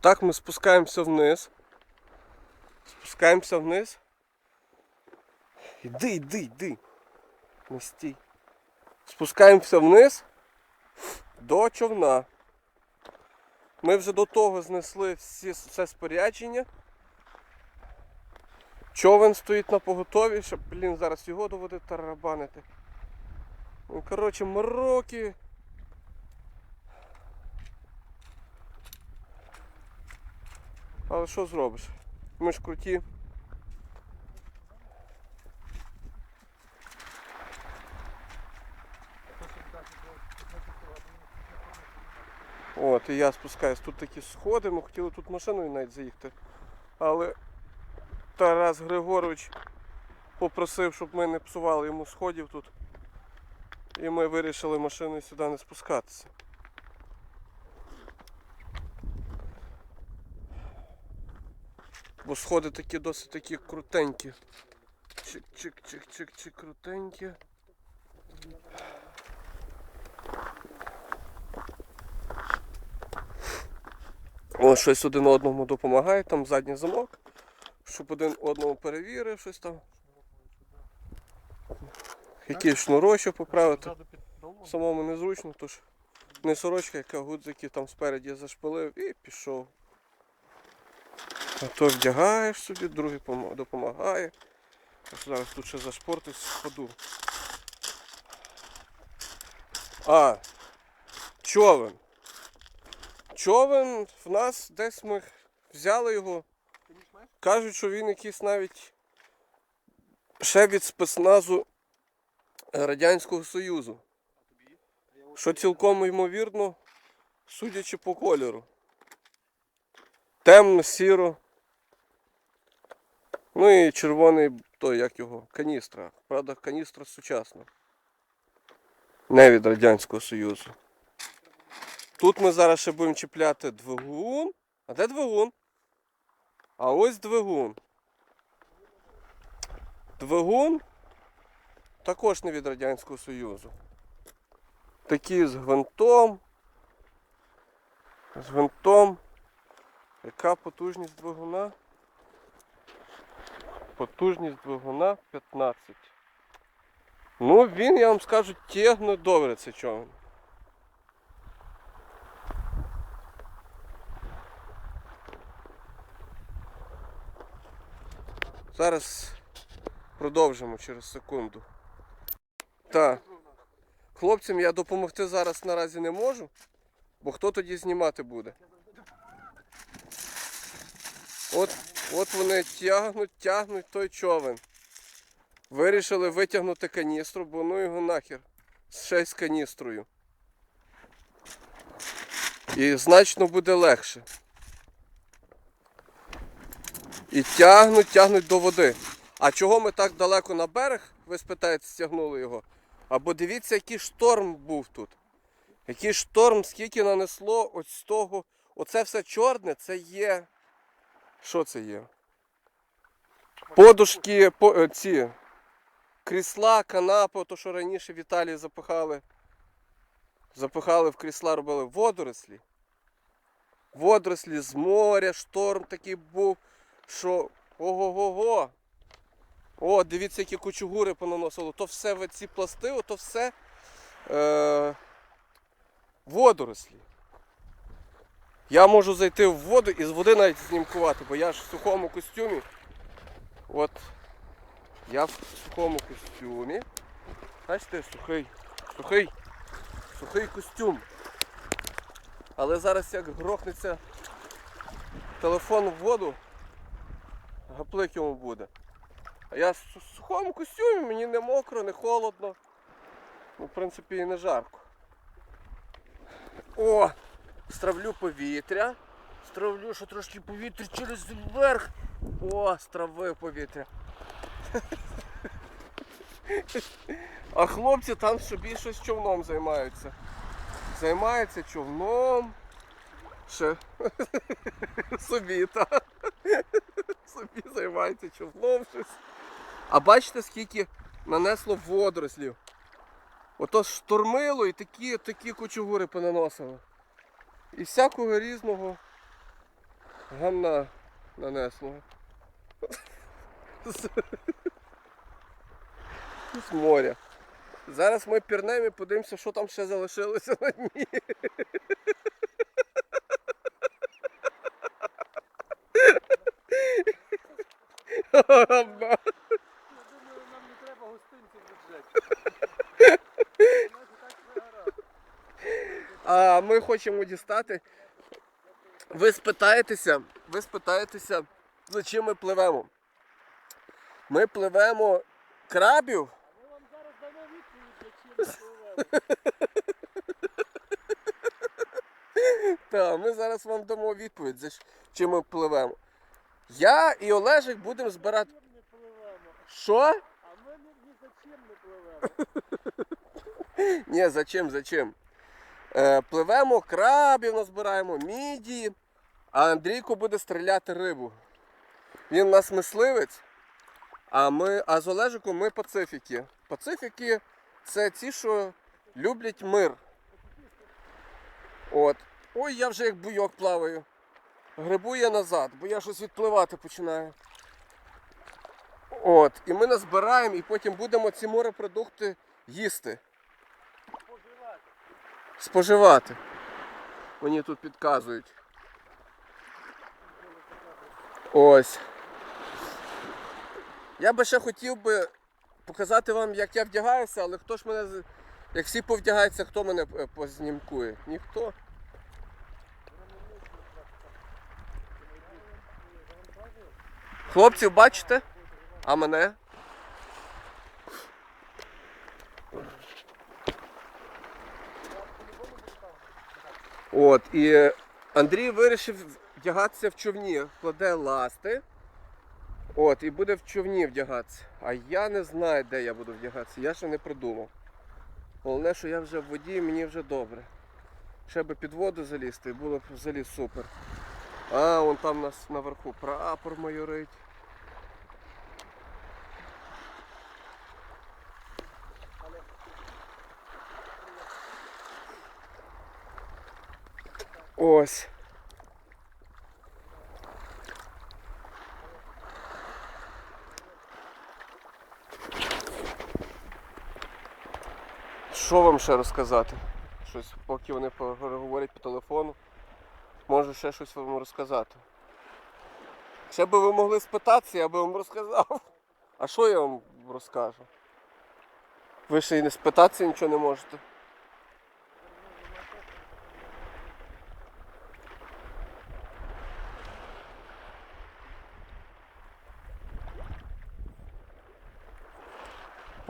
Так ми спускаємося вниз. Спускаємося вниз. Іди, йди, йди. Не стій. Спускаємося вниз до човна. Ми вже до того знесли всі, все спорядження. Човен стоїть на поготові, щоб, блін, зараз його до води тарабанити. Ну, коротше, мороки. Але що зробиш? Ми ж круті. От, і я спускаюсь. Тут такі сходи, ми хотіли тут машиною навіть заїхати. Але Тарас Григорович попросив, щоб ми не псували йому сходів тут. І ми вирішили машиною сюди не спускатися. Бо сходи такі досить такі крутенькі. Чик-чик-чик-чик-чик крутенькі. О, щось один одному допомагає, там задній замок, щоб один одному перевірив щось там. Якийсь шнурочок поправити. Самому незручно, тож не сорочка, яка гудзики там спереді зашпилив і пішов. То вдягаєш собі, другий допомагає. Зараз тут ще зашпортись впаду. А, човен. Човен в нас десь ми взяли його. Кажуть, що він якийсь навіть ще від спецназу Радянського Союзу. Що цілком ймовірно, судячи по кольору. Темно, сіро. Ну і червоний, той, як його, каністра. Правда, каністра сучасна. Не від Радянського Союзу. Тут ми зараз ще будемо чіпляти двигун. А де двигун? А ось двигун. Двигун також не від Радянського Союзу. Такі з гвинтом. З гвинтом. Яка потужність двигуна? Потужність двигуна 15. Ну, він, я вам скажу, тягне добре це човен. Зараз продовжимо через секунду. Так. Хлопцям я допомогти зараз наразі не можу, бо хто тоді знімати буде? От, от вони тягнуть, тягнуть той човен. Вирішили витягнути каністру, бо ну його нахер. Ще й з каністрою. І значно буде легше. І тягнуть, тягнуть до води. А чого ми так далеко на берег, ви спитаєте, стягнули його? Або дивіться, який шторм був тут. Який шторм, скільки нанесло ось з того. Оце все чорне, це є. Що це є? Подушки, по, е, ці крісла, канапи, то що раніше в Італії запихали. Запихали в крісла, робили водорослі. Водорослі з моря, шторм такий був, що ого-го-го. О, дивіться, які кучугури понаносило. То все ці пласти, то все е, водорослі. Я можу зайти в воду і з води навіть знімкувати, бо я ж в сухому костюмі. От я в сухому костюмі. Бачите, сухий, сухий, сухий костюм. Але зараз як грохнеться телефон в воду, гаплик йому буде. А я в сухому костюмі, мені не мокро, не холодно. Ну, в принципі, і не жарко. О! Стравлю повітря. Стравлю, що трошки повітря через верх. О, стравив повітря. А хлопці там собі щось човном займаються. Займаються човном. Ще собі, так. Собі займаються човном щось. А бачите, скільки нанесло водорослів. Ото штормило і такі, такі кучугури понаносило. І всякого різного гамна нанесло. З, моря. Зараз ми пірнемо і подивимося, що там ще залишилося на дні. Я думаю, нам не треба гостинців бюджеті. А ми хочемо дістати. Ви спитаєтеся, ви спитаєтеся, за чим ми пливемо. Ми пливемо крабів. Ми вам зараз дамо відповідь, для чим ми пливемо. Так, ми зараз вам дамо відповідь, за чим ми пливемо. Я і Олежик будемо збирати. Що? А ми ні за чим не пливемо. Ні, за чим, за чим? Е, пливемо крабів, назбираємо міді, а Андрійко буде стріляти рибу. Він у нас мисливець, а, ми, а з Олежиком ми пацифіки. Пацифіки це ті, що люблять мир. От. Ой, я вже як буйок плаваю. Грибу я назад, бо я щось відпливати починаю. От. І ми назбираємо і потім будемо ці морепродукти їсти. Поживати. Споживати. Мені тут підказують. Ось. Я би ще хотів би показати вам, як я вдягаюся, але хто ж мене. Як всі повдягаються, хто мене е, познімкує? Ніхто. Хлопців бачите? А мене? От, і Андрій вирішив вдягатися в човні, кладе ласти. От, і буде в човні вдягатися. А я не знаю, де я буду вдягатися. Я ще не придумав. Головне, що я вже в воді мені вже добре. Ще би під воду залізти, було б взагалі супер. А, вон там нас наверху прапор майорить. Ось. Що вам ще розказати? Щось, поки вони говорять по телефону, можу ще щось вам розказати. Ще би ви могли спитатися, я би вам розказав. А що я вам розкажу? Ви ще й не спитатися нічого не можете.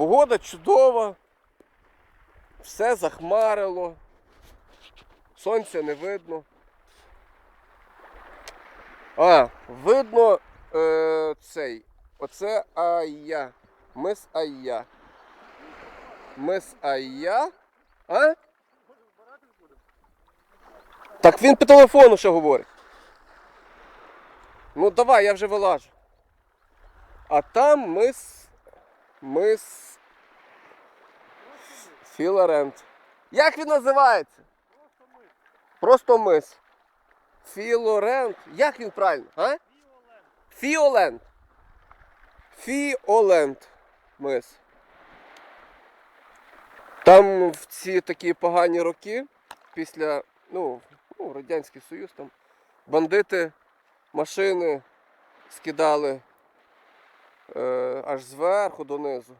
Погода чудова, все захмарило, сонця не видно. А, видно е, цей. Оце Айя. Мис Айя. Мис Айя. А? Так він по телефону ще говорить. Ну давай, я вже вилажу. А там мис. Мис. Філарент. Як він називається? Просто мис. Філорент. Як він правильно? А? Фіолент. Фіолент. Мис. Там в ці такі погані роки, після, ну, ну, Радянський Союз, там бандити машини скидали е, аж зверху донизу.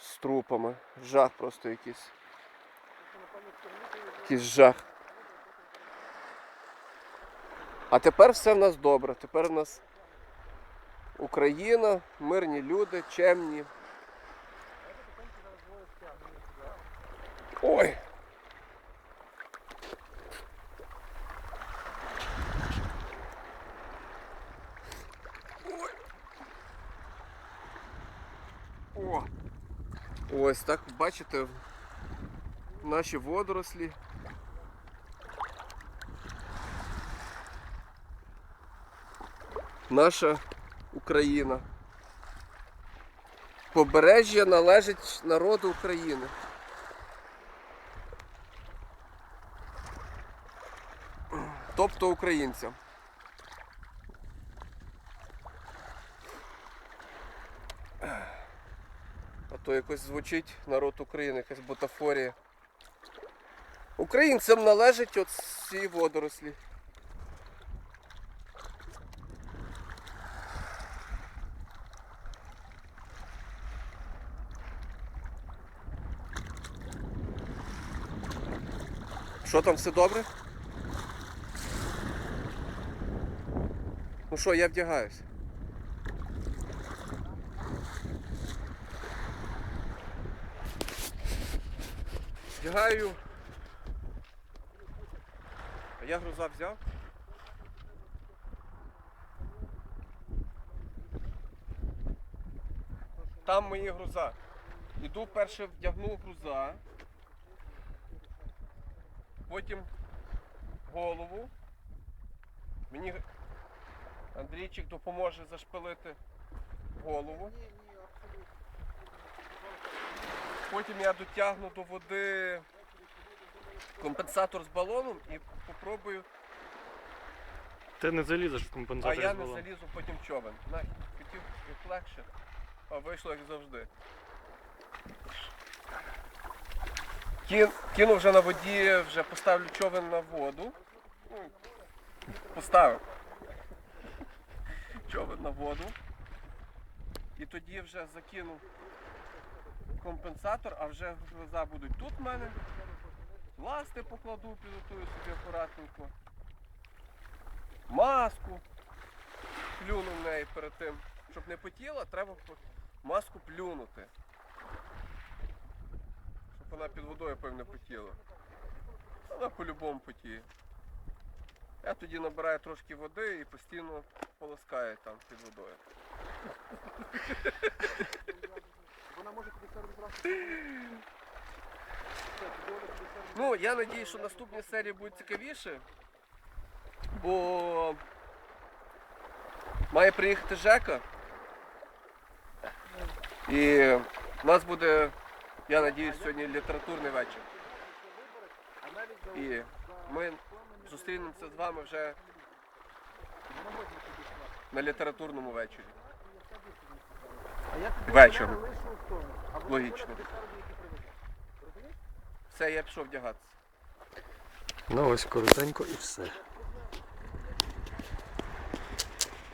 З трупами. Жах просто якийсь. Якийсь жах. А тепер все в нас добре. Тепер в нас Україна, мирні люди, чемні. Ой. Ой. О. Ось так бачите наші водорослі. Наша Україна. Побережжя належить народу України. Тобто українцям. То якось звучить народ України, якась бутафорія. Українцям належать от ці водорослі. Що там все добре? Ну що, я вдягаюсь. Вдягаю. А я груза взяв. Там мої груза. Іду перше вдягну груза. Потім голову. Мені Андрійчик допоможе зашпилити голову. Потім я дотягну до води компенсатор з балоном і попробую. Ти не залізеш в А я з не залізу потім човен. Хотів як легше, а вийшло як завжди. Кін, кину вже на воді, вже поставлю човен на воду. Поставив. Човен на воду. І тоді вже закину компенсатор, а вже глаза будуть тут в мене. Ласти покладу, підготую собі акуратненько. Маску. Плюну в неї перед тим. Щоб не потіла, треба маску плюнути. Щоб вона під водою, певне, потіла. Вона по-любому потіє. Я тоді набираю трошки води і постійно полоскаю там під водою. Вона може тобі все розбрати. Ну, я надію, що наступні серії будуть цікавіші, бо має приїхати Жека. І в нас буде, я надіюсь, сьогодні літературний вечір. І ми зустрінемося з вами вже на літературному вечорі. А я тобі Вечором. лишу в тому. А вона Логічно. Все, я пішов вдягатися. Ну ось коротенько і все.